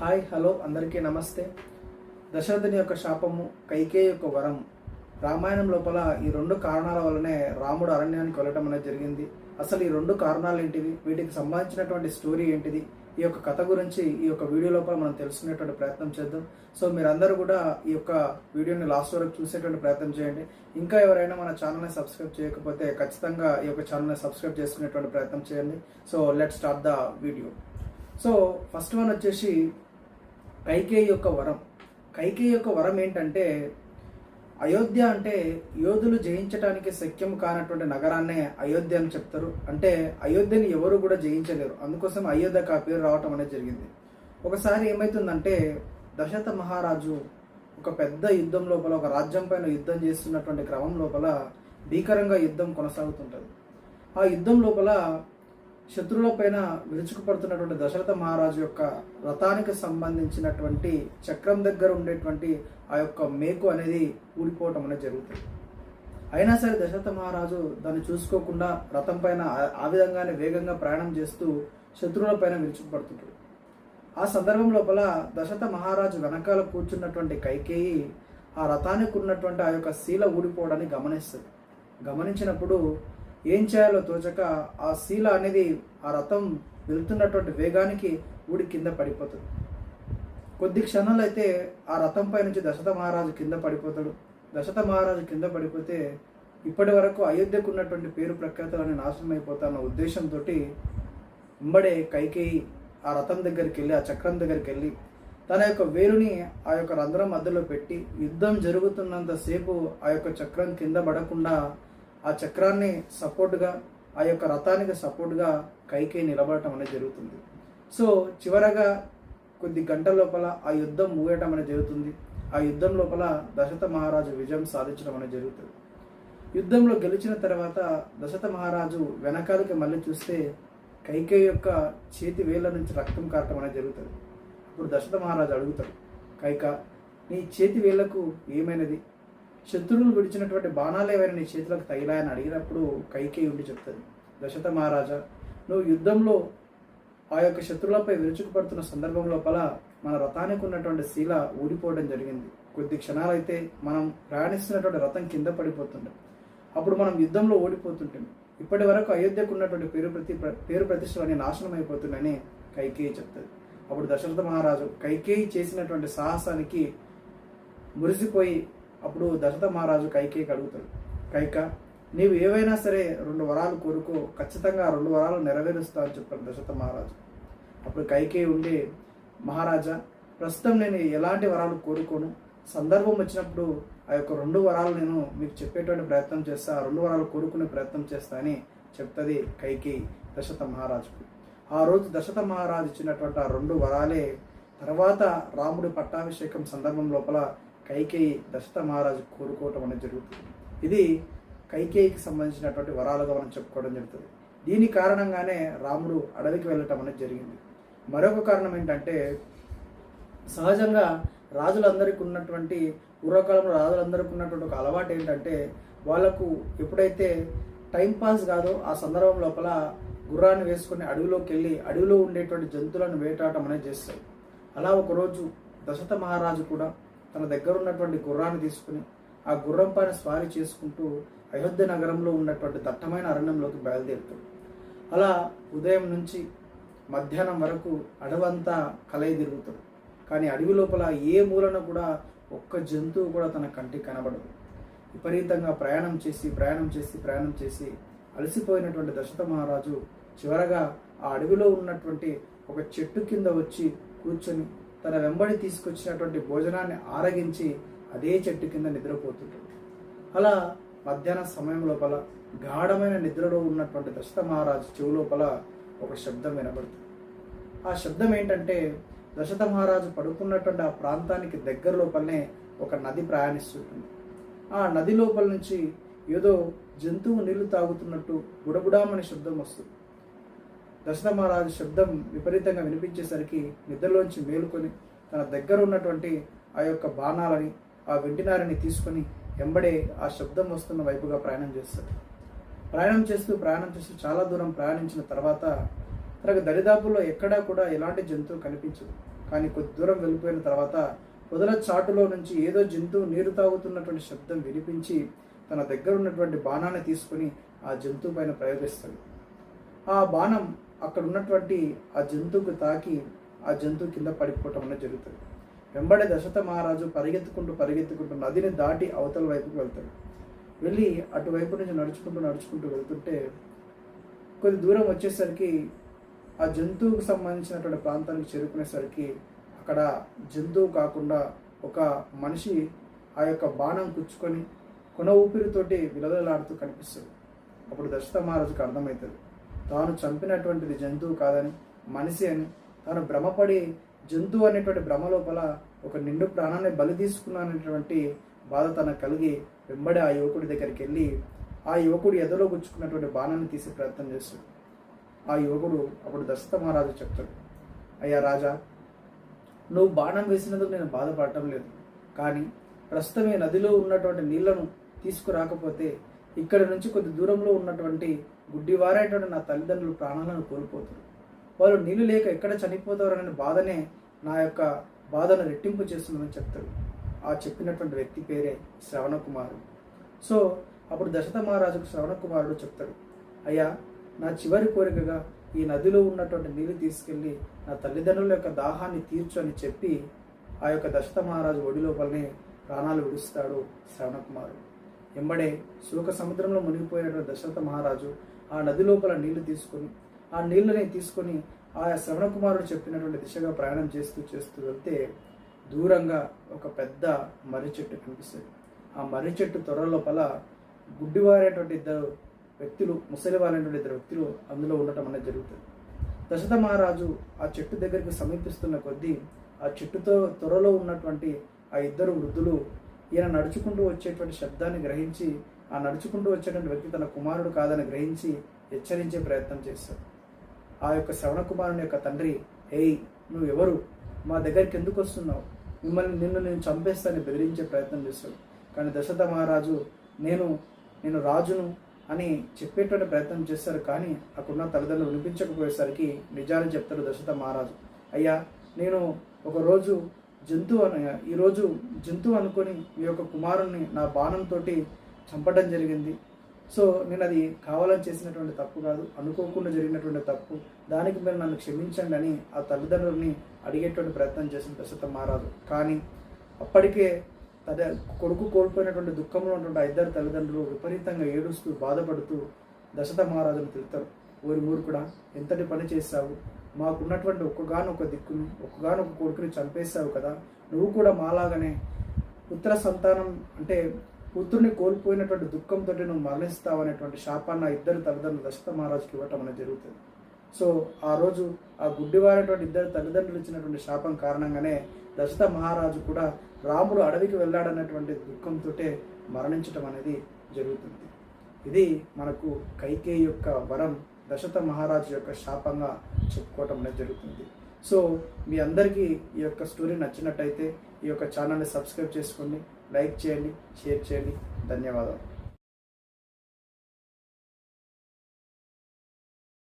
Hi hello అందరికీ నమస్తే. దశరథుని యొక్క శాపము కైకే యొక్క వరం. రామాయణం లోపల ఈ రెండు కారణాల వల్లనే రాముడు అరణ్యానికి వెళ్ళటం అనేది జరిగింది. అసలు ఈ రెండు కారణాలు ఏంటివి? వీటికి సంబంధించినటువంటి స్టోరీ ఏంటిది? ఈ యొక్క కథ గురించి ఈ యొక్క వీడియో లోపల మనం తెలుసుకునేటువంటి ప్రయత్నం చేద్దాం. సో మీరందరూ కూడా ఈ యొక్క వీడియోని లాస్ట్ వరకు చూసేటువంటి ప్రయత్నం చేయండి. ఇంకా ఎవరైనా మన ఛానల్ని సబ్స్క్రైబ్ చేయకపోతే ఖచ్చితంగా ఈ యొక్క ఛానల్ని సబ్స్క్రైబ్ చేసుకునేటువంటి ప్రయత్నం చేయండి. So let start the video. So first one వచ్చేసి కైకేయి యొక్క వరం. కైకేయి యొక్క వరం ఏంటంటే అయోధ్య అంటే యోధులు జయించడానికి శక్యం కానటువంటి నగరాన్నే అయోధ్య అని చెప్తారు. అంటే అయోధ్యని ఎవరు కూడా జయించలేరు. అందుకోసం అయోధ్య కా పేరు రావటం అనేది జరిగింది. ఒకసారి ఏమవుతుందంటే దశరథ మహారాజు ఒక పెద్ద యుద్ధం లోపల ఒక రాజ్యం పైన యుద్ధం చేస్తున్నటువంటి క్రమం లోపల భీకరంగా యుద్ధం కొనసాగుతుంటుంది. ఆ యుద్ధం లోపల శత్రువుల పైన విరుచుకుపడుతున్నటువంటి దశరథ మహారాజు యొక్క రథానికి సంబంధించినటువంటి చక్రం దగ్గర ఉండేటువంటి ఆ యొక్క మేకు అనేది ఊడిపోవటం అనేది జరుగుతుంది. అయినా సరే దశరథ మహారాజు దాన్ని చూసుకోకుండా రథం పైన ఆ- ఆ విధంగానే వేగంగా ప్రయాణం చేస్తూ శత్రువుల పైన విరుచుకుపడుతుంటాడు. ఆ సందర్భం లోపల దశరథ మహారాజు వెనకాల కూర్చున్నటువంటి కైకేయి ఆ రథానికి ఉన్నటువంటి ఆ యొక్క శీల ఊడిపోవడాన్ని గమనిస్తుంది. గమనించినప్పుడు ఏం చేయాలో తోచక ఆ శీల అనేది ఆ రథం వెళ్తున్నటువంటి వేగానికి ఊడి కింద పడిపోతుంది. కొద్ది క్షణాలు అయితే ఆ రథంపై నుంచి దశరథ మహారాజు కింద పడిపోతాడు. దశరథ మహారాజు కింద పడిపోతే ఇప్పటి వరకు అయోధ్యకు ఉన్నటువంటి పేరు ప్రఖ్యాతులని నాశనం అయిపోతాన్న ఉద్దేశంతో వెంబడే కైకేయి ఆ రథం దగ్గరికి వెళ్ళి ఆ చక్రం దగ్గరికి వెళ్ళి తన యొక్క వేలుని ఆ యొక్క రంధ్రం మధ్యలో పెట్టి యుద్ధం జరుగుతున్నంతసేపు ఆ యొక్క చక్రం కింద పడకుండా ఆ చక్రాన్ని సపోర్ట్గా ఆ యొక్క రథానికి సపోర్ట్గా కైకేయి నిలబడటం అనేది జరుగుతుంది. సో చివరగా కొద్ది గంటల లోపల ఆ యుద్ధం ముగియటం అనేది జరుగుతుంది. ఆ యుద్ధం లోపల దశరథ మహారాజు విజయం సాధించడం అనేది జరుగుతుంది. యుద్ధంలో గెలిచిన తర్వాత దశరథ మహారాజు వెనకాలకి మళ్ళీ చూస్తే కైకేయి యొక్క చేతి వేళ్ళ నుంచి రక్తం కారటం అనేది జరుగుతుంది. అప్పుడు దశరథ మహారాజు అడుగుతాడు కైక నీ చేతి వేళ్ళకు ఏమైనది? శత్రువులు విడిచినటువంటి బాణాలు ఏవైనా నీ చేతులకు తగిలాయని అడిగినప్పుడు కైకేయి ఉండి చెప్తుంది. దశత మహారాజా నువ్వు యుద్ధంలో ఆ యొక్క శత్రువులపై విరుచుకుపడుతున్న సందర్భం లోపల మన రథానికి ఉన్నటువంటి శీల ఊడిపోవడం జరిగింది. కొద్ది క్షణాలైతే మనం ప్రయాణిస్తున్నటువంటి రథం కింద పడిపోతుండే. అప్పుడు మనం యుద్ధంలో ఓడిపోతుంటాం? ఇప్పటి వరకు అయోధ్యకు ఉన్నటువంటి పేరు ప్రతి పేరు ప్రతిష్టలన్నీ నాశనం అయిపోతున్నాయని కైకేయి చెప్తుంది. అప్పుడు దశరథ మహారాజు కైకేయి చేసినటువంటి సాహసానికి మురిసిపోయి అప్పుడు దశరథ మహారాజు కైకేయికి అడుగుతాడు కైక నీవు ఏవైనా సరే రెండు వరాలు కోరుకో ఖచ్చితంగా ఆ రెండు వరాలు నెరవేరుస్తా అని చెప్పాడు దశరథ మహారాజు. అప్పుడు కైకేయి ఉండి మహారాజా ప్రస్తుతం నేను ఎలాంటి వరాలు కోరుకోను? సందర్భం వచ్చినప్పుడు ఆ యొక్క రెండు వరాలు నేను మీకు చెప్పేటువంటి ప్రయత్నం చేస్తా ఆ రెండు వరాలు కోరుకునే ప్రయత్నం చేస్తా అని చెప్తుంది కైకేయి దశరథ మహారాజుకు. ఆ రోజు దశరథ మహారాజు ఇచ్చినటువంటి ఆ రెండు వరాలే తర్వాత రాముడి పట్టాభిషేకం సందర్భం లోపల కైకేయి దశత మహారాజు కోరుకోవటం అనేది జరుగుతుంది. ఇది కైకేయికి సంబంధించినటువంటి వరాలుగా మనం చెప్పుకోవడం జరుగుతుంది. దీని కారణంగానే రాముడు అడవికి వెళ్ళటం అనేది జరిగింది. మరొక కారణం ఏంటంటే సహజంగా రాజులందరికీ ఉన్నటువంటి పూర్వకాలంలో రాజులందరికీ ఉన్నటువంటి ఒక అలవాటు ఏంటంటే వాళ్ళకు ఎప్పుడైతే టైం పాస్ కాదో ఆ సందర్భం లోపల గుర్రాన్ని వేసుకుని అడవిలోకి వెళ్ళి అడవిలో ఉండేటువంటి జంతువులను వేటాడటం అనేది చేస్తాయి అలా ఒకరోజు దశరథ మహారాజు కూడా తన దగ్గర ఉన్నటువంటి గుర్రాన్ని తీసుకుని ఆ గుర్రం పైన స్వారీ చేసుకుంటూ అయోధ్య నగరంలో ఉన్నటువంటి దట్టమైన అరణ్యంలోకి బయలుదేరుతాడు అలా ఉదయం నుంచి మధ్యాహ్నం వరకు అడవంతా కలయి తిరుగుతాడు కానీ అడవి లోపల ఏ మూలన కూడా ఒక్క జంతువు కూడా తన కంటికి కనబడదు. విపరీతంగా ప్రయాణం చేసి ప్రయాణం చేసి ప్రయాణం చేసి అలసిపోయినటువంటి దశరథ మహారాజు చివరగా ఆ అడవిలో ఉన్నటువంటి ఒక చెట్టు కింద వచ్చి కూర్చొని తన వెంబడి తీసుకొచ్చినటువంటి భోజనాన్ని ఆరగించి అదే చెట్టు కింద నిద్రపోతుంటాడు అలా మధ్యాహ్న సమయం లోపల గాఢమైన నిద్రలో ఉన్నటువంటి దశత మహారాజు చెవు లోపల ఒక శబ్దం వినబడుతుంది. ఆ శబ్దం ఏంటంటే దశత మహారాజు పడుకున్నటువంటి ఆ ప్రాంతానికి దగ్గర లోపలనే ఒక నది ప్రయాణిస్తుంటుంది. ఆ నది లోపల నుంచి ఏదో జంతువు నీళ్ళు తాగుతున్నట్టు బుడబుడామని శబ్దం వస్తుంది. దశరథ మహారాజు శబ్దం విపరీతంగా వినిపించేసరికి నిద్రలోంచి మేలుకొని తన దగ్గర ఉన్నటువంటి ఆ యొక్క బాణాలని ఆ వెంటినారిని తీసుకొని ఎంబడే ఆ శబ్దం వస్తున్న వైపుగా ప్రయాణం చేస్తాడు. ప్రయాణం చేస్తూ ప్రయాణం చేస్తూ చాలా దూరం ప్రయాణించిన తర్వాత తనకు దరిదాపుల్లో ఎక్కడా కూడా ఎలాంటి జంతువు కనిపించదు. కానీ కొద్ది దూరం వెళ్ళిపోయిన తర్వాత పొదల చాటులో నుంచి ఏదో జంతువు నీరు తాగుతున్నటువంటి శబ్దం వినిపించి తన దగ్గర ఉన్నటువంటి బాణాన్ని తీసుకొని ఆ జంతువు పైన ప్రయోగిస్తాడు. ఆ బాణం అక్కడ ఉన్నటువంటి ఆ జంతువుకు తాకి ఆ జంతువు కింద పడిపోవటం అనేది జరుగుతుంది. వెంబడే దశరథ మహారాజు పరిగెత్తుకుంటూ పరిగెత్తుకుంటూ నదిని దాటి అవతల వైపుకి వెళ్తాడు. వెళ్ళి అటువైపు నుంచి నడుచుకుంటూ నడుచుకుంటూ వెళ్తుంటే కొద్ది దూరం వచ్చేసరికి ఆ జంతువుకు సంబంధించినటువంటి ప్రాంతానికి చేరుకునేసరికి అక్కడ జంతువు కాకుండా ఒక మనిషి ఆ యొక్క బాణం కుచ్చుకొని కొన ఊపిరితోటి విలదలాడుతూ కనిపిస్తుంది అప్పుడు దశరథ మహారాజుకు అర్థమవుతుంది. తాను చంపినటువంటిది జంతువు కాదని మనిషి అని తాను భ్రమపడి జంతువు అనేటువంటి భ్రమ లోపల ఒక నిండు ప్రాణాన్ని బలి తీసుకున్నానటువంటి బాధ తన కలిగి వెంబడి ఆ యువకుడి దగ్గరికి వెళ్ళి ఆ యువకుడు ఎదలో గుచ్చుకున్నటువంటి బాణాన్ని తీసే ప్రయత్నం చేస్తాడు. ఆ యువకుడు అప్పుడు దశరథ మహారాజు చెప్తాడు అయ్యా రాజా నువ్వు బాణం వేసినందుకు నేను బాధపడటం లేదు. కానీ ప్రస్తుతం ఈ నదిలో ఉన్నటువంటి నీళ్ళను తీసుకురాకపోతే ఇక్కడ నుంచి కొద్ది దూరంలో ఉన్నటువంటి గుడ్డివారైనటువంటి నా తల్లిదండ్రులు ప్రాణాలను కోల్పోతారు. వాళ్ళు నీళ్ళు లేక ఎక్కడ చనిపోతారనే బాధనే నా యొక్క బాధను రెట్టింపు చేస్తుందని చెప్తారు. ఆ చెప్పినటువంటి వ్యక్తి పేరే శ్రావణకుమారుడు సో అప్పుడు దశరథ మహారాజుకు శ్రవణ కుమారుడు చెప్తాడు అయ్యా నా చివరి కోరికగా ఈ నదిలో ఉన్నటువంటి నీరు తీసుకెళ్ళి నా తల్లిదండ్రుల యొక్క దాహాన్ని తీర్చు అని చెప్పి ఆ యొక్క దశరథ మహారాజు ఒడి లోపలనే ప్రాణాలు విడుస్తాడు శ్రవణ కుమారుడు ఎంబడే శోక సముద్రంలో మునిగిపోయినటువంటి దశరథ మహారాజు ఆ నది లోపల నీళ్ళు తీసుకొని ఆ నీళ్ళని తీసుకొని ఆ శ్రవణ కుమారుడు చెప్పినటువంటి దిశగా ప్రయాణం చేస్తూ చేస్తూ వెళ్తే దూరంగా ఒక పెద్ద మర్రి చెట్టు కనిపిస్తుంది. ఆ మర్రి చెట్టు త్వర లోపల గుడ్డివారేటువంటి ఇద్దరు వ్యక్తులు ముసలివారైనటువంటి ఇద్దరు వ్యక్తులు అందులో ఉండటం అనేది జరుగుతుంది. దశరథ మహారాజు ఆ చెట్టు దగ్గరికి సమీపిస్తున్న కొద్దీ ఆ చెట్టుతో త్వరలో ఉన్నటువంటి ఆ ఇద్దరు వృద్ధులు ఈయన నడుచుకుంటూ వచ్చేటువంటి శబ్దాన్ని గ్రహించి ఆ నడుచుకుంటూ వచ్చేటువంటి వ్యక్తి తన కుమారుడు కాదని గ్రహించి హెచ్చరించే ప్రయత్నం చేస్తాడు ఆ యొక్క శ్రవణ కుమారుని యొక్క తండ్రి ఏయ్ నువ్వు ఎవరు? మా దగ్గరికి ఎందుకు వస్తున్నావు? మిమ్మల్ని నిన్ను నేను చంపేస్తానని బెదిరించే ప్రయత్నం చేస్తాడు కానీ దశరథ మహారాజు నేను నేను రాజును అని చెప్పేటువంటి ప్రయత్నం చేస్తారు కానీ అక్కడున్న తల్లిదండ్రులు వినిపించకపోయేసరికి నిజాన్ని చెప్తాడు దశరథ మహారాజు. అయ్యా నేను ఒకరోజు జంతువు అని ఈరోజు జంతువు అనుకొని మీ యొక్క కుమారుణ్ణి నా బాణంతో చంపడం జరిగింది. సో నేను అది కావాలని చేసినటువంటి తప్పు కాదు అనుకోకుండా జరిగినటువంటి తప్పు. దానికి మీరు నన్ను క్షమించండి అని ఆ తల్లిదండ్రులని అడిగేటువంటి ప్రయత్నం చేసిన ప్రస్తుతం మారాదు కానీ అప్పటికే తన కొడుకు కోల్పోయినటువంటి దుఃఖంలో ఉన్నటువంటి ఆ ఇద్దరు తల్లిదండ్రులు విపరీతంగా ఏడుస్తూ బాధపడుతూ దశరథ మహారాజును తిడతారు. ఓరి మూర్ఖుడా ఎంతటి పని చేశావు? మాకున్నటువంటి ఒక్కగానొక దిక్కును ఒక్కగానొక కొడుకుని చంపేశావు కదా. నువ్వు కూడా మాలాగానే పుత్ర సంతానం అంటే పుత్రుని కోల్పోయినటువంటి దుఃఖంతో నువ్వు మరణిస్తావు అనేటువంటి శాపాన్ని ఆ ఇద్దరు తల్లిదండ్రులు దశరథ మహారాజుకి ఇవ్వటం అనేది జరుగుతుంది. సో ఆ రోజు ఆ గుడ్డివారైనటువంటి ఇద్దరు తల్లిదండ్రులు ఇచ్చినటువంటి శాపం కారణంగానే దశరథ మహారాజు కూడా రాముడు అడవికి వెళ్ళాడన్నటువంటి దుఃఖంతో మరణించటం అనేది జరుగుతుంది. ఇది మనకు కైకేయి యొక్క వరం దశరథ మహారాజు యొక్క శాపంగా చెప్పుకోవటం అనేది జరుగుతుంది. సో మీ అందరికీ ఈ యొక్క స్టోరీ నచ్చినట్టయితే ఈ యొక్క ఛానల్ని సబ్స్క్రైబ్ చేసుకోండి. లైక్ చేయండి షేర్ చేయండి. ధన్యవాదాలు.